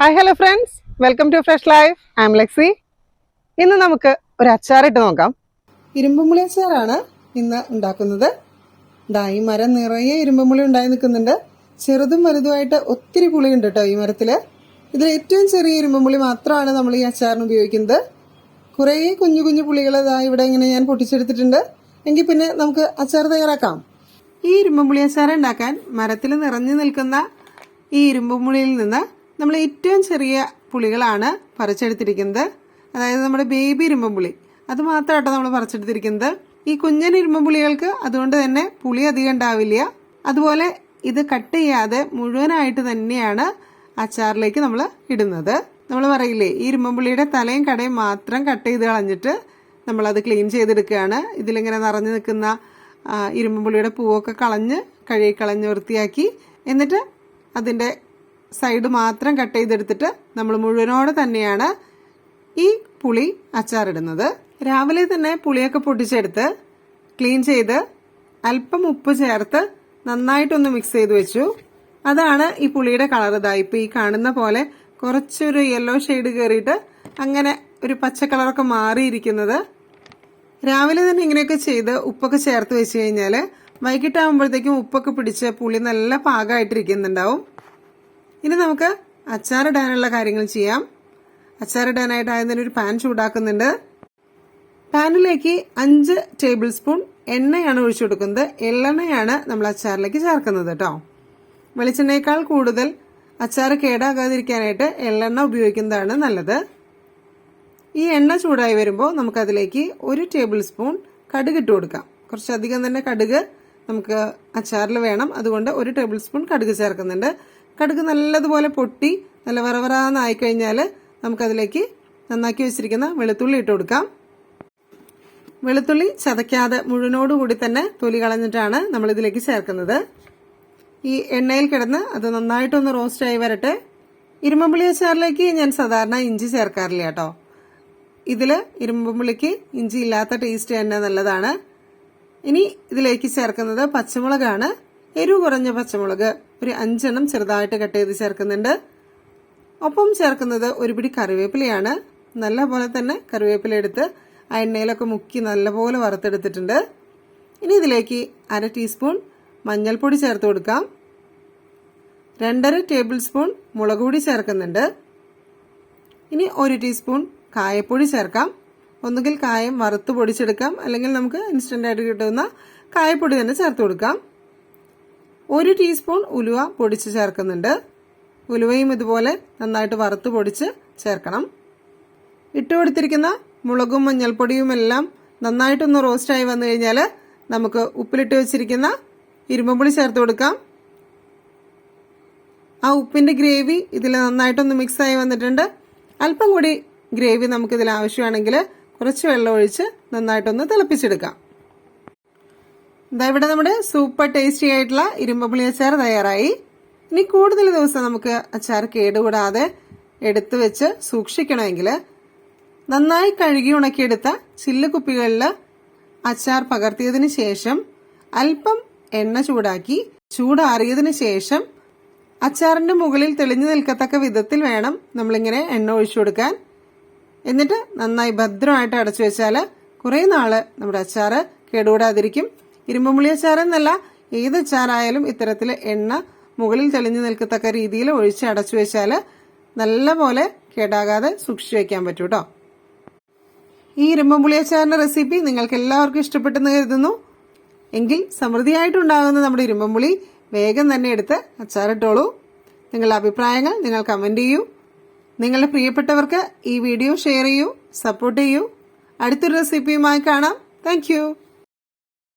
Hi hello friends welcome to fresh life I'm Lexi ഇന്ന് നമുക്ക് ഒരു അച്ചാറിട്ട് നോക്കാം. ഇരുമ്പുമുളി അച്ചാറാണ് ഇന്ന് ഉണ്ടാക്കുന്നത്. ദാ ഈ മരം നിറയെ ഇരുമ്പുമുളി ഉണ്ടായി നിൽക്കുന്നുണ്ട്. ചെറുതും വലുതുമായിട്ട് ഒത്തിരി പുളിയുണ്ട് കേട്ടോ ഈ മരത്തിൽ ഇതിൽ ഏറ്റവും ചെറിയ ഇരുമ്പുമുളി മാത്രമാണ് നമ്മൾ ഈ അച്ചാറിന് ഉപയോഗിക്കുന്നത്. കുറേ കുഞ്ഞു കുഞ്ഞു പുളികൾ ഇതാ ഇവിടെ ഇങ്ങനെ ഞാൻ പൊട്ടിച്ചെടുത്തിട്ടുണ്ട്. എങ്കിൽ പിന്നെ നമുക്ക് അച്ചാർ തയ്യാറാക്കാം. ഈ ഇരുമ്പുമുളി അച്ചാർ ഉണ്ടാക്കാൻ മരത്തിൽ നിറഞ്ഞു നിൽക്കുന്ന ഈ ഇരുമ്പുമുളിയിൽ നിന്ന് നമ്മൾ ഏറ്റവും ചെറിയ പുളികളാണ് പറിച്ചെടുത്തിരിക്കുന്നത്. അതായത് നമ്മുടെ ബേബി ഇരുമ്പുളി അത് മാത്രമാട്ടോ നമ്മൾ പറിച്ചെടുത്തിരിക്കുന്നത്. ഈ കുഞ്ഞൻ ഇരുമ്പുളികൾക്ക് അതുകൊണ്ട് തന്നെ പുളി അധികം ഉണ്ടാവില്ല. അതുപോലെ ഇത് കട്ട് ചെയ്യാതെ മുഴുവനായിട്ട് തന്നെയാണ് അച്ചാറിലേക്ക് നമ്മൾ ഇടുന്നത്. നമ്മൾ പറയില്ലേ ഈ ഇരുമ്പുളിയുടെ തലയും കടയും മാത്രം കട്ട് ചെയ്ത് കളഞ്ഞിട്ട് നമ്മളത് ക്ലീൻ ചെയ്തെടുക്കുകയാണ്. ഇതിലിങ്ങനെ നിറഞ്ഞു നിൽക്കുന്ന ഇരുമ്പുളിയുടെ പൂവൊക്കെ കളഞ്ഞ് കഴുകി കളഞ്ഞ് വൃത്തിയാക്കി എന്നിട്ട് അതിന്റെ സൈഡ് മാത്രം കട്ട് ചെയ്തെടുത്തിട്ട് നമ്മൾ മുഴുവനോടെ തന്നെയാണ് ഈ പുളി അച്ചാറിടുന്നത്. രാവിലെ തന്നെ പുളിയൊക്കെ പൊട്ടിച്ചെടുത്ത് ക്ലീൻ ചെയ്ത് അല്പം ഉപ്പ് ചേർത്ത് നന്നായിട്ടൊന്ന് മിക്സ് ചെയ്ത് വെച്ചു. അതാണ് ഈ പുളിയുടെ കളർ ഇതാ. ഇപ്പൊ ഈ കാണുന്ന പോലെ കുറച്ചൊരു യെല്ലോ ഷെയ്ഡ് കയറിയിട്ട് അങ്ങനെ ഒരു പച്ച കളറൊക്കെ മാറിയിരിക്കുന്നത്. രാവിലെ തന്നെ ഇങ്ങനെയൊക്കെ ചെയ്ത് ഉപ്പൊക്കെ ചേർത്ത് വെച്ച് കഴിഞ്ഞാൽ വൈകിട്ടാകുമ്പോഴത്തേക്കും ഉപ്പൊക്കെ പിടിച്ച് പുളി നല്ല പാകമായിട്ടിരിക്കുന്നുണ്ടാവും ഇനി നമുക്ക് അച്ചാറിടാനുള്ള കാര്യങ്ങൾ ചെയ്യാം. അച്ചാറിടാനായിട്ട് ആദ്യം തന്നെ ഒരു പാൻ ചൂടാക്കുന്നുണ്ട്. പാനിലേക്ക് അഞ്ച് ടേബിൾ സ്പൂൺ എണ്ണയാണ് ഒഴിച്ചു കൊടുക്കുന്നത്. എള്ളെണ്ണയാണ് നമ്മൾ അച്ചാറിലേക്ക് ചേർക്കുന്നത് കേട്ടോ. വെളിച്ചെണ്ണയേക്കാൾ കൂടുതൽ അച്ചാർ കേടാകാതിരിക്കാനായിട്ട് എള്ളെണ്ണ ഉപയോഗിക്കുന്നതാണ് നല്ലത്. ഈ എണ്ണ ചൂടായി വരുമ്പോൾ നമുക്കതിലേക്ക് ഒരു ടേബിൾ സ്പൂൺ കടുക് ഇട്ട് കൊടുക്കാം. കുറച്ചധികം തന്നെ കടുക് നമുക്ക് അച്ചാറിൽ വേണം. അതുകൊണ്ട് ഒരു ടേബിൾ സ്പൂൺ കടുക് ചേർക്കുന്നുണ്ട്. കടുക് നല്ലതുപോലെ പൊട്ടി നല്ല വറവറാന്നായി കഴിഞ്ഞാൽ നമുക്കതിലേക്ക് നന്നാക്കി വെച്ചിരിക്കുന്ന വെളുത്തുള്ളി ഇട്ട് കൊടുക്കാം. വെളുത്തുള്ളി ചതയ്ക്കാതെ മുഴുവനോടുകൂടി തന്നെ തൊലി കളഞ്ഞിട്ടാണ് നമ്മൾ ഇതിലേക്ക് ചേർക്കുന്നത്. ഈ എണ്ണയിൽ കിടന്ന് അത് നന്നായിട്ടൊന്ന് റോസ്റ്റ് ആയി വരട്ടെ. ഇരുമ്പുള്ളി അച്ചാറിലേക്ക് ഞാൻ സാധാരണ ഇഞ്ചി ചേർക്കാറില്ല കേട്ടോ. ഇതിൽ ഇരുമ്പുള്ളിക്ക് ഇഞ്ചി ഇല്ലാത്ത ടേസ്റ്റ് തന്നെ നല്ലതാണ്. ഇനി ഇതിലേക്ക് ചേർക്കുന്നത് പച്ചമുളകാണ്. എരിവ് കുറഞ്ഞ പച്ചമുളക്. ഒരു അഞ്ചെണ്ണം ചെറുതായിട്ട് കട്ട് ചെയ്ത് ചേർക്കുന്നുണ്ട്. ഒപ്പം ചേർക്കുന്നത് ഒരു പിടി കറിവേപ്പിലയാണ്. നല്ലപോലെ തന്നെ കറിവേപ്പില എടുത്ത് ആ എണ്ണയിലൊക്കെ മുക്കി നല്ലപോലെ വറുത്തെടുത്തിട്ടുണ്ട്. ഇനി ഇതിലേക്ക് അര ടീസ്പൂൺ മഞ്ഞൾപ്പൊടി ചേർത്ത് കൊടുക്കാം. രണ്ടര ടേബിൾ സ്പൂൺ മുളക് പൊടി ചേർക്കുന്നുണ്ട്. ഇനി ഒരു ടീസ്പൂൺ കായപ്പൊടി ചേർക്കാം. ഒന്നുകിൽ കായം വറുത്ത് പൊടിച്ചെടുക്കാം. അല്ലെങ്കിൽ നമുക്ക് ഇൻസ്റ്റന്റായിട്ട് കിട്ടുന്ന കായപ്പൊടി തന്നെ ചേർത്ത് കൊടുക്കാം. ഒരു ടീസ്പൂൺ ഉലുവ പൊടിച്ച് ചേർക്കുന്നുണ്ട്. ഉലുവയും ഇതുപോലെ നന്നായിട്ട് വറുത്ത് പൊടിച്ച് ചേർക്കണം. ഇട്ട് കൊടുത്തിരിക്കുന്ന മുളകും മഞ്ഞൾപ്പൊടിയും എല്ലാം നന്നായിട്ടൊന്ന് റോസ്റ്റായി വന്നു കഴിഞ്ഞാൽ നമുക്ക് ഉപ്പിലിട്ട് വെച്ചിരിക്കുന്ന ഇരുമ്പുളി ചേർത്ത് കൊടുക്കാം. ആ ഉപ്പിന്റെ ഗ്രേവി ഇതിൽ നന്നായിട്ടൊന്ന് മിക്സായി വന്നിട്ടുണ്ട്. അല്പം കൂടി ഗ്രേവി നമുക്കിതിൽ ആവശ്യമാണെങ്കിൽ കുറച്ച് വെള്ളം ഒഴിച്ച് നന്നായിട്ടൊന്ന് തിളപ്പിച്ചെടുക്കാം. ഇതാ ഇവിടെ നമ്മുടെ സൂപ്പർ ടേസ്റ്റി ആയിട്ടുള്ള ഇരുമ്പുളി അച്ചാർ തയ്യാറായി. ഇനി കൂടുതൽ ദിവസം നമുക്ക് അച്ചാർ കേടുകൂടാതെ എടുത്തു വെച്ച് സൂക്ഷിക്കണമെങ്കിൽ നന്നായി കഴുകി ഉണക്കിയെടുത്ത ചില്ല് കുപ്പികളിൽ അച്ചാർ പകർത്തിയതിന് ശേഷം അല്പം എണ്ണ ചൂടാക്കി ചൂടാറിയതിന് ശേഷം അച്ചാറിന്റെ മുകളിൽ തെളിഞ്ഞു നിൽക്കത്തക്ക വിധത്തിൽ വേണം നമ്മളിങ്ങനെ എണ്ണ ഒഴിച്ചു കൊടുക്കാൻ. എന്നിട്ട് നന്നായി ഭദ്രമായിട്ട് അടച്ചു വെച്ചാൽ കുറേ നാൾ നമ്മുടെ അച്ചാറ് കേടുകൂടാതിരിക്കും. ഇരുമ്പുമുളി എന്നല്ല ഏത് അച്ചാറായാലും ഇത്തരത്തിൽ എണ്ണ മുകളിൽ തെളിഞ്ഞു നിൽക്കത്തക്ക രീതിയിൽ ഒഴിച്ച് അടച്ചു വെച്ചാൽ നല്ലപോലെ കേടാകാതെ സൂക്ഷിച്ചു വെക്കാൻ പറ്റൂ കേട്ടോ ഈ ഇരുമ്പുളി അച്ചാറിന്റെ റെസിപ്പി നിങ്ങൾക്ക് എല്ലാവർക്കും ഇഷ്ടപ്പെട്ടെന്ന് കരുതുന്നു. എങ്കിൽ സമൃദ്ധിയായിട്ടുണ്ടാകുന്ന നമ്മുടെ ഇരുമ്പുളി വേഗം തന്നെ എടുത്ത് അച്ചാറിട്ടോളൂ. നിങ്ങളുടെ അഭിപ്രായങ്ങൾ നിങ്ങൾ കമന്റ് ചെയ്യൂ. നിങ്ങളുടെ പ്രിയപ്പെട്ടവർക്ക് ഈ വീഡിയോ ഷെയർ ചെയ്യൂ സപ്പോർട്ട് ചെയ്യൂ. അടുത്തൊരു റെസിപ്പിയുമായി കാണാം. താങ്ക്